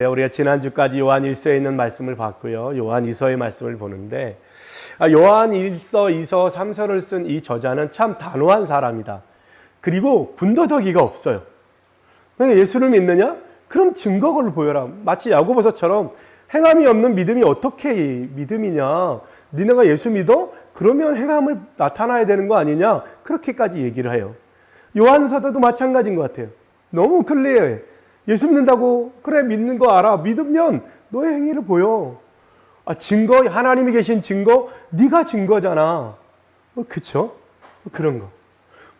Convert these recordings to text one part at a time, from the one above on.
네, 우리가 지난주까지 요한 1서에 있는 말씀을 봤고요. 요한 2서의 말씀을 보는데 아, 요한 1서, 2서, 3서를 쓴 이 저자는 참 단호한 사람이다. 그리고 군더더기가 없어요. 예수를 믿느냐? 그럼 증거를 보여라. 마치 야고보서처럼 행함이 없는 믿음이 어떻게 믿음이냐? 니네가 예수 믿어? 그러면 행함을 나타나야 되는 거 아니냐? 그렇게까지 얘기를 해요. 요한 사도도 마찬가지인 것 같아요. 너무 클리어해. 예수 믿는다고 그래 믿는 거 알아. 믿으면 너의 행위를 보여. 아, 증거 하나님이 계신 증거 네가 증거잖아. 어, 그쵸? 그런 거.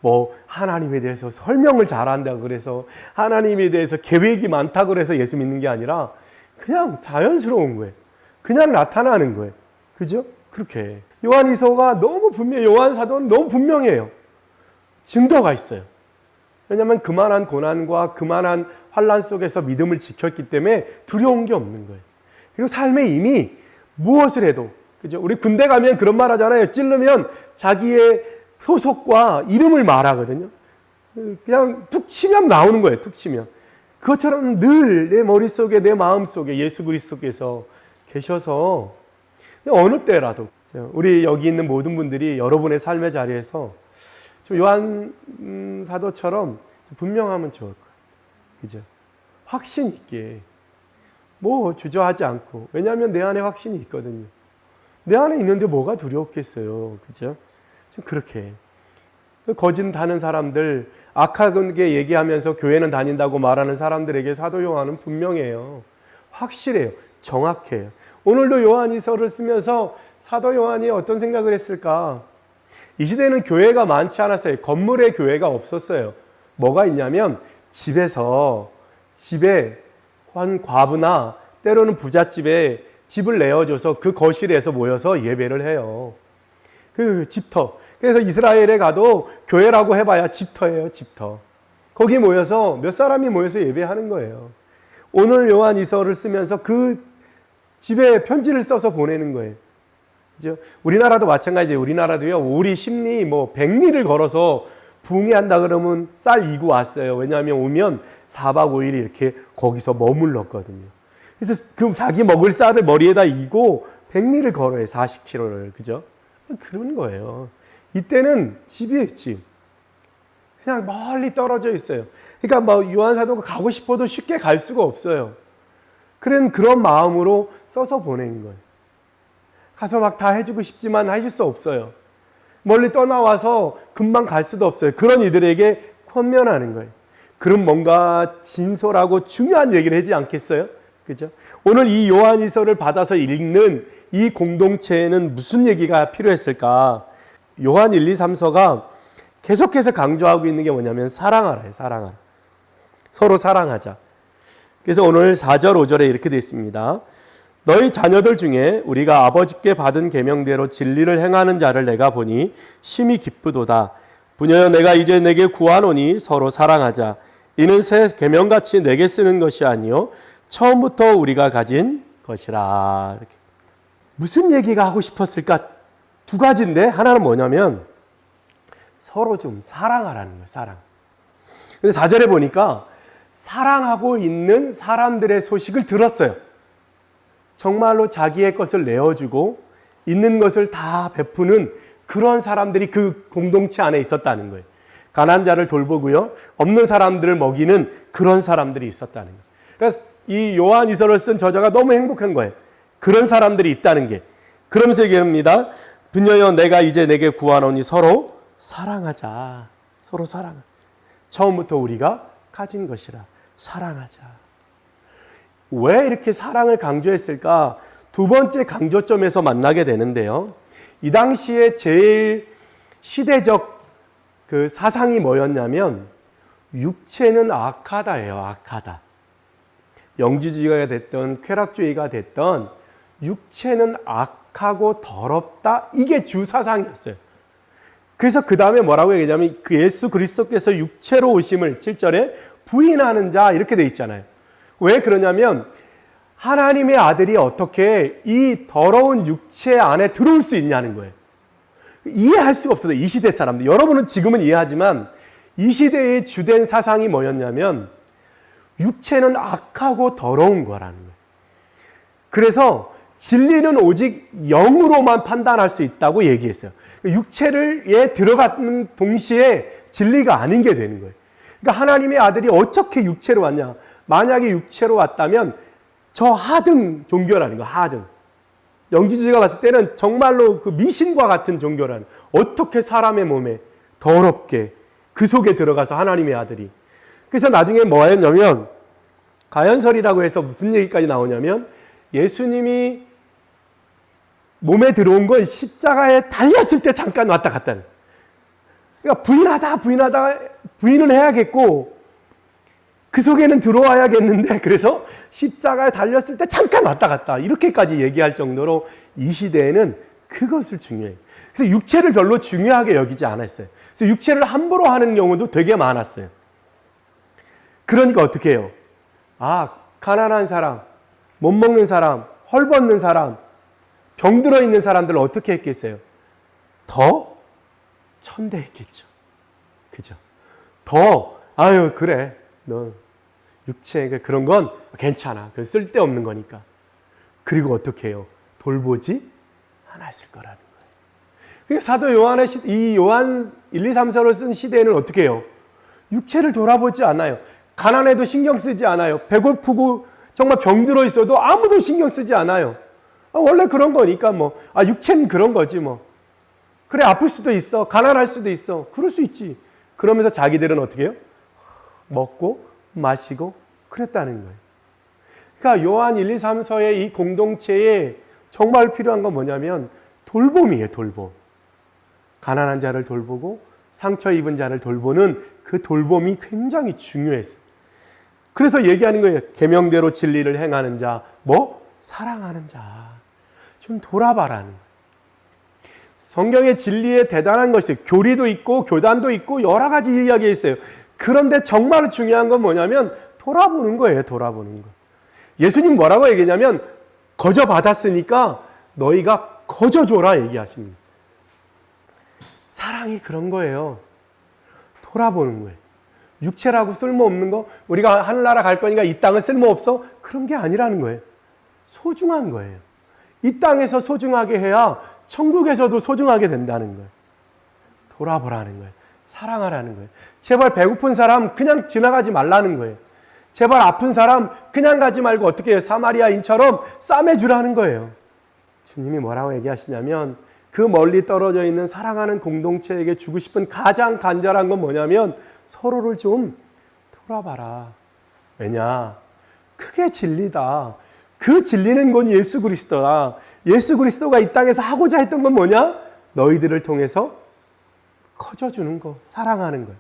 뭐 하나님에 대해서 설명을 잘한다 그래서 하나님에 대해서 계획이 많다 그래서 예수 믿는 게 아니라 그냥 자연스러운 거예요. 그냥 나타나는 거예요. 그죠? 그렇게. 요한이서가 너무 분명 요한 사도는 너무 분명해요. 증거가 있어요. 왜냐하면 그만한 고난과 그만한 환란 속에서 믿음을 지켰기 때문에 두려운 게 없는 거예요. 그리고 삶에 이미 무엇을 해도 그죠? 우리 군대 가면 그런 말 하잖아요. 찔르면 자기의 소속과 이름을 말하거든요. 그냥 툭 치면 나오는 거예요. 툭 치면. 그것처럼 늘 내 머릿속에 내 마음속에 예수 그리스도께서 계셔서 어느 때라도 우리 여기 있는 모든 분들이 여러분의 삶의 자리에서 좀 요한 음, 사도처럼 분명하면 좋을 거예요. 그죠? 확신 있게. 뭐 주저하지 않고. 왜냐하면 내 안에 확신이 있거든요. 내 안에 있는데 뭐가 두렵겠어요. 그죠? 좀 그렇게. 거짓 다는 사람들, 악하게 얘기하면서 교회는 다닌다고 말하는 사람들에게 사도 요한은 분명해요. 확실해요. 정확해요. 오늘도 요한이서를 쓰면서 사도 요한이 어떤 생각을 했을까? 이 시대는 교회가 많지 않았어요. 건물에 교회가 없었어요. 뭐가 있냐면 집에서 집에 한 과부나 때로는 부잣집에 집을 내어줘서 그 거실에서 모여서 예배를 해요. 그 집터. 그래서 이스라엘에 가도 교회라고 해봐야 집터예요, 집터. 거기 모여서 몇 사람이 모여서 예배하는 거예요. 오늘 요한 이서를 쓰면서 그 집에 편지를 써서 보내는 거예요. 그죠? 우리나라도 마찬가지예요. 우리나라도요, 오리, 심리, 뭐, 백리를 걸어서 붕괴한다 그러면 쌀 이고 왔어요. 왜냐하면 오면 4박 5일 이렇게 거기서 머물렀거든요. 그래서 그 자기 먹을 쌀을 머리에다 이고 백리를 걸어요. 40km를. 그죠? 그런 거예요. 이때는 집이에요, 집. 그냥 멀리 떨어져 있어요. 그러니까 뭐 요한 사도가 가고 싶어도 쉽게 갈 수가 없어요. 그런 그런 마음으로 써서 보낸 거예요. 가서 막 다 해주고 싶지만 해줄 수 없어요. 멀리 떠나와서 금방 갈 수도 없어요. 그런 이들에게 권면하는 거예요. 그럼 뭔가 진솔하고 중요한 얘기를 하지 않겠어요? 그죠? 오늘 이 요한이서를 받아서 읽는 이 공동체에는 무슨 얘기가 필요했을까? 요한 1, 2, 3서가 계속해서 강조하고 있는 게 뭐냐면 사랑하라요. 사랑하라. 서로 사랑하자. 그래서 오늘 4절, 5절에 이렇게 되어 있습니다. 너희 자녀들 중에 우리가 아버지께 받은 계명대로 진리를 행하는 자를 내가 보니 심히 기쁘도다. 부녀여 내가 이제 내게 구하노니 서로 사랑하자. 이는 새 계명같이 내게 쓰는 것이 아니요 처음부터 우리가 가진 것이라. 이렇게. 무슨 얘기가 하고 싶었을까? 두 가지인데 하나는 뭐냐면 서로 좀 사랑하라는 거예요. 사랑. 근데 4절에 보니까 사랑하고 있는 사람들의 소식을 들었어요. 정말로 자기의 것을 내어주고 있는 것을 다 베푸는 그런 사람들이 그 공동체 안에 있었다는 거예요. 가난 자를 돌보고요. 없는 사람들을 먹이는 그런 사람들이 있었다는 거예요. 그래서 이 요한 이서를 쓴 저자가 너무 행복한 거예요. 그런 사람들이 있다는 게. 그러면서 얘기합니다. 부녀여 내가 이제 내게 구하노니 서로 사랑하자. 서로 사랑. 처음부터 우리가 가진 것이라 사랑하자. 왜 이렇게 사랑을 강조했을까? 두 번째 강조점에서 만나게 되는데요. 이 당시에 제일 시대적 그 사상이 뭐였냐면 육체는 악하다예요. 악하다. 영지주의가 됐던 쾌락주의가 됐던 육체는 악하고 더럽다. 이게 주 사상이었어요. 그래서 그 다음에 뭐라고 얘기하냐면 그 예수 그리스도께서 육체로 오심을 7절에 부인하는 자 이렇게 돼 있잖아요. 왜 그러냐면 하나님의 아들이 어떻게 이 더러운 육체 안에 들어올 수 있냐는 거예요. 이해할 수가 없어요. 이 시대 사람들. 여러분은 지금은 이해하지만 이 시대의 주된 사상이 뭐였냐면 육체는 악하고 더러운 거라는 거예요. 그래서 진리는 오직 영으로만 판단할 수 있다고 얘기했어요. 육체를에 들어가는 동시에 진리가 아닌 게 되는 거예요. 그러니까 하나님의 아들이 어떻게 육체로 왔냐? 만약에 육체로 왔다면 저 하등 종교라는 거, 하등. 영지주의가 봤을 때는 정말로 그 미신과 같은 종교라는 어떻게 사람의 몸에 더럽게 그 속에 들어가서 하나님의 아들이 그래서 나중에 뭐 했냐면 가연설이라고 해서 무슨 얘기까지 나오냐면 예수님이 몸에 들어온 건 십자가에 달렸을 때 잠깐 왔다 갔다. 는 그러니까 부인하다 부인하다 부인을 해야겠고 그 속에는 들어와야겠는데 그래서 십자가에 달렸을 때 잠깐 왔다 갔다 이렇게까지 얘기할 정도로 이 시대에는 그것을 중요해. 그래서 육체를 별로 중요하게 여기지 않았어요. 그래서 육체를 함부로 하는 경우도 되게 많았어요. 그러니까 어떻게 해요? 아, 가난한 사람, 못 먹는 사람, 헐벗는 사람, 병들어 있는 사람들을 어떻게 했겠어요? 더 천대했겠죠. 그죠? 더, 아유, 그래. 너 육체 그런 건 괜찮아. 그 쓸데없는 거니까. 그리고 어떻게 해요? 돌보지 않았을 거라는 거예요. 그러니까 사도 요한의 시, 이 요한 1, 2, 3, 4를 쓴 시대에는 어떻게 해요? 육체를 돌아보지 않아요. 가난해도 신경 쓰지 않아요. 배고프고 정말 병들어 있어도 아무도 신경 쓰지 않아요. 아, 원래 그런 거니까 뭐. 아, 육체는 그런 거지 뭐. 그래, 아플 수도 있어. 가난할 수도 있어. 그럴 수 있지. 그러면서 자기들은 어떻게 해요? 먹고 마시고 그랬다는 거예요. 그러니까 요한 1, 2, 3, 4의 이 공동체에 정말 필요한 건 뭐냐면 돌봄이에요, 돌봄. 가난한 자를 돌보고 상처 입은 자를 돌보는 그 돌봄이 굉장히 중요했어요. 그래서 얘기하는 거예요. 계명대로 진리를 행하는 자, 뭐 사랑하는 자. 좀 돌아봐라는. 성경의 진리에 대단한 것이 교리도 있고 교단도 있고 여러 가지 이야기가 있어요. 그런데 정말 중요한 건 뭐냐면 돌아보는 거예요. 돌아보는 거. 예수님 뭐라고 얘기냐면 거저 받았으니까 너희가 거저 줘라 얘기하십니다. 사랑이 그런 거예요. 돌아보는 거예요. 육체라고 쓸모없는 거, 우리가 하늘나라 갈 거니까 이 땅은 쓸모없어? 그런 게 아니라는 거예요. 소중한 거예요. 이 땅에서 소중하게 해야 천국에서도 소중하게 된다는 거예요. 돌아보라는 거예요. 사랑하라는 거예요. 제발 배고픈 사람 그냥 지나가지 말라는 거예요. 제발 아픈 사람 그냥 가지 말고 어떻게 해요? 사마리아인처럼 싸매주라는 거예요. 주님이 뭐라고 얘기하시냐면 그 멀리 떨어져 있는 사랑하는 공동체에게 주고 싶은 가장 간절한 건 뭐냐면 서로를 좀 돌아봐라. 왜냐? 그게 진리다. 그 진리는 건 예수 그리스도다. 예수 그리스도가 이 땅에서 하고자 했던 건 뭐냐? 너희들을 통해서 커져주는 거, 사랑하는 거예요.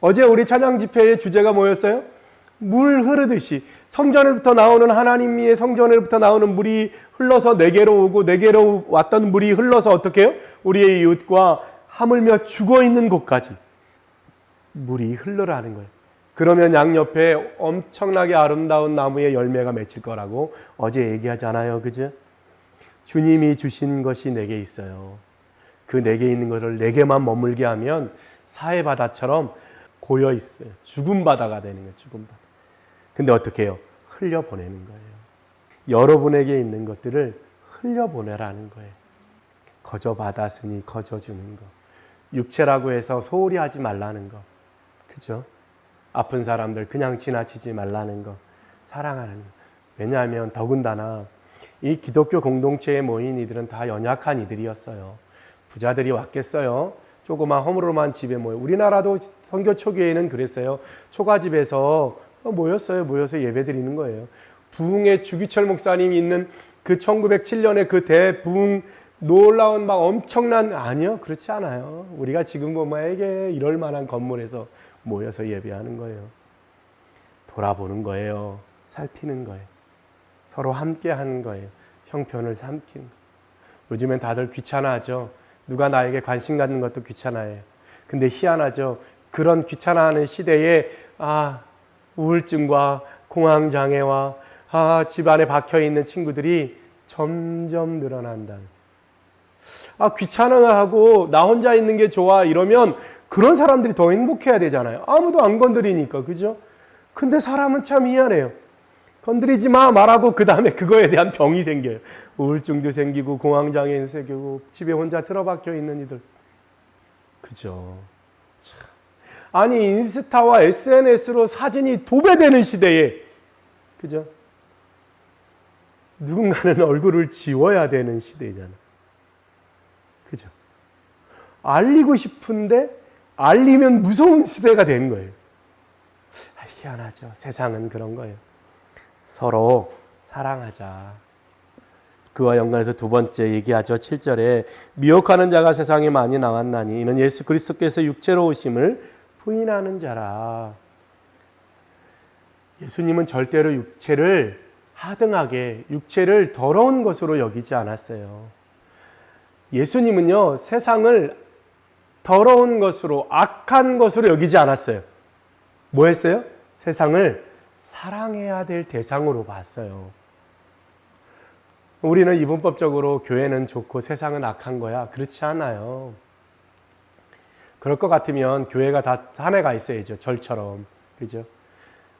어제 우리 찬양 집회의 주제가 뭐였어요? 물 흐르듯이 성전에부터 나오는 하나님의 성전에부터 나오는 물이 흘러서 내게로 오고 내게로 왔던 물이 흘러서 어떻게 해요? 우리의 이웃과 하물며 죽어 있는 곳까지 물이 흘러라는 거예요. 그러면 양옆에 엄청나게 아름다운 나무의 열매가 맺힐 거라고 어제 얘기하잖아요. 그죠? 주님이 주신 것이 내게 있어요. 그 내게 있는 것을 내게만 머물게 하면 사해 바다처럼 고여 있어요. 죽은 바다가 되는 거예요. 죽은 바다. 근데 어떻게 해요? 흘려 보내는 거예요. 여러분에게 있는 것들을 흘려 보내라는 거예요. 거저 받았으니 거저 주는 거. 육체라고 해서 소홀히 하지 말라는 거. 그죠? 아픈 사람들 그냥 지나치지 말라는 거. 사랑하는 거. 왜냐하면 더군다나 이 기독교 공동체에 모인 이들은 다 연약한 이들이었어요. 부자들이 왔겠어요. 조그만 허물로만 집에 모여. 우리나라도 선교 초기에는 그랬어요. 초가집에서 모였어요. 모여서 예배 드리는 거예요. 부흥의 주기철 목사님이 있는 그 1907년에 그 대부흥 놀라운 막 엄청난 아니요 그렇지 않아요. 우리가 지금 보마에게 이럴 만한 건물에서 모여서 예배하는 거예요. 돌아보는 거예요. 살피는 거예요. 서로 함께 하는 거예요. 형편을 삼키는 거. 요즘엔 다들 귀찮아하죠. 누가 나에게 관심 갖는 것도 귀찮아해요. 근데 희한하죠. 그런 귀찮아하는 시대에 아 우울증과 공황 장애와 아 집안에 박혀 있는 친구들이 점점 늘어난다. 아 귀찮아하고 나 혼자 있는 게 좋아 이러면 그런 사람들이 더 행복해야 되잖아요. 아무도 안 건드리니까 그죠? 근데 사람은 참 미안해요. 건드리지 마 말하고 그 다음에 그거에 대한 병이 생겨요. 우울증도 생기고 공황장애 생기고 집에 혼자 틀어박혀 있는 이들. 그죠. 참. 아니 인스타와 SNS로 사진이 도배되는 시대에 그죠? 누군가는 얼굴을 지워야 되는 시대잖아. 그죠? 알리고 싶은데 알리면 무서운 시대가 된 거예요. 아, 희한하죠. 세상은 그런 거예요. 서로 사랑하자. 그와 연관해서 두 번째 얘기하죠. 7절에 미혹하는 자가 세상에 많이 나왔나니 이는 예수 그리스도께서 육체로 오심을 부인하는 자라. 예수님은 절대로 육체를 하등하게 육체를 더러운 것으로 여기지 않았어요. 예수님은요, 세상을 더러운 것으로 악한 것으로 여기지 않았어요. 뭐 했어요? 세상을 사랑해야 될 대상으로 봤어요. 우리는 이분법적으로 교회는 좋고 세상은 악한 거야. 그렇지 않아요. 그럴 것 같으면 교회가 다 산에가 있어야죠. 절처럼. 그죠?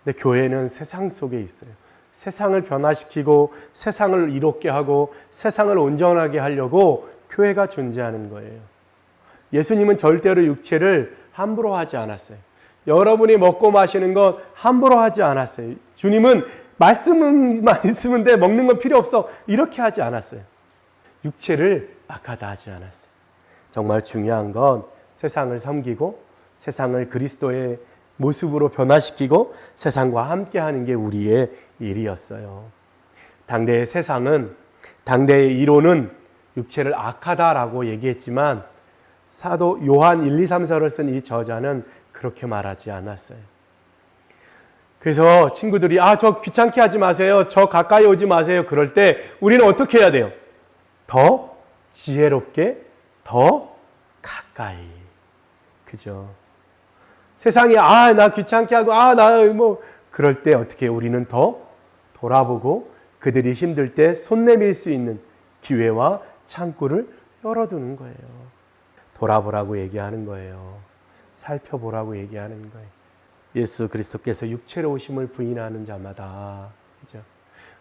근데 교회는 세상 속에 있어요. 세상을 변화시키고 세상을 이롭게 하고 세상을 온전하게 하려고 교회가 존재하는 거예요. 예수님은 절대로 육체를 함부로 하지 않았어요. 여러분이 먹고 마시는 것 함부로 하지 않았어요. 주님은 말씀만 있으면 돼. 먹는 건 필요 없어. 이렇게 하지 않았어요. 육체를 악하다 하지 않았어요. 정말 중요한 건 세상을 섬기고 세상을 그리스도의 모습으로 변화시키고 세상과 함께 하는 게 우리의 일이었어요. 당대의 세상은 당대의 이론은 육체를 악하다라고 얘기했지만 사도 요한 1, 2, 3서를 쓴 이 저자는 그렇게 말하지 않았어요. 그래서 친구들이 아, 저 귀찮게 하지 마세요. 저 가까이 오지 마세요. 그럴 때 우리는 어떻게 해야 돼요? 더 지혜롭게 더 가까이. 그죠? 세상이 아, 나 귀찮게 하고 아, 나 뭐 그럴 때 어떻게? 우리는 더 돌아보고 그들이 힘들 때 손 내밀 수 있는 기회와 창구를 열어두는 거예요. 돌아보라고 얘기하는 거예요. 살펴보라고 얘기하는 거예요. 예수 그리스도께서 육체로 오심을 부인하는 자마다 그죠?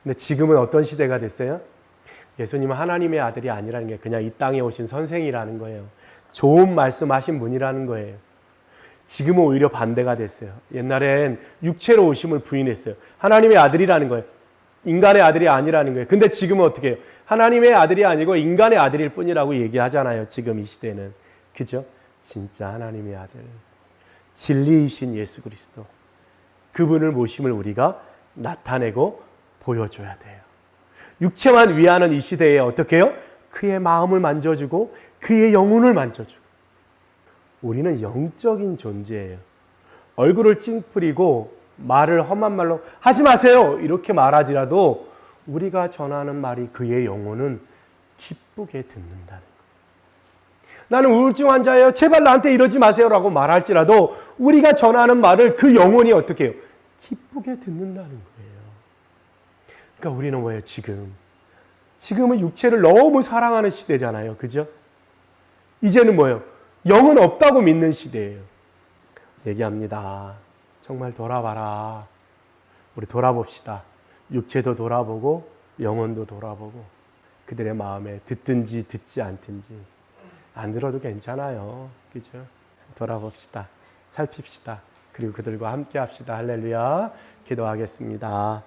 근데 지금은 어떤 시대가 됐어요? 예수님은 하나님의 아들이 아니라는 게 그냥 이 땅에 오신 선생이라는 거예요. 좋은 말씀하신 분이라는 거예요. 지금은 오히려 반대가 됐어요. 옛날엔 육체로 오심을 부인했어요. 하나님의 아들이라는 거예요. 인간의 아들이 아니라는 거예요. 근데 지금은 어떻게 해요? 하나님의 아들이 아니고 인간의 아들일 뿐이라고 얘기하잖아요. 지금 이 시대는. 그죠? 진짜 하나님의 아들. 진리이신 예수 그리스도. 그분을 모심을 우리가 나타내고 보여줘야 돼요. 육체만 위하는 이 시대에 어떻게 해요? 그의 마음을 만져주고 그의 영혼을 만져주고. 우리는 영적인 존재예요. 얼굴을 찡푸리고 말을 험한 말로 하지 마세요. 이렇게 말하지라도 우리가 전하는 말이 그의 영혼은 기쁘게 듣는다는. 나는 우울증 환자예요. 제발 나한테 이러지 마세요라고 말할지라도 우리가 전하는 말을 그 영혼이 어떻게 해요? 기쁘게 듣는다는 거예요. 그러니까 우리는 뭐예요? 지금 지금은 육체를 너무 사랑하는 시대잖아요. 그죠? 이제는 뭐예요? 영은 없다고 믿는 시대예요. 얘기합니다. 정말 돌아봐라. 우리 돌아봅시다. 육체도 돌아보고 영혼도 돌아보고 그들의 마음에 듣든지 듣지 않든지 안 들어도 괜찮아요. 그죠? 돌아봅시다. 살핍시다. 그리고 그들과 함께 합시다. 할렐루야. 기도하겠습니다.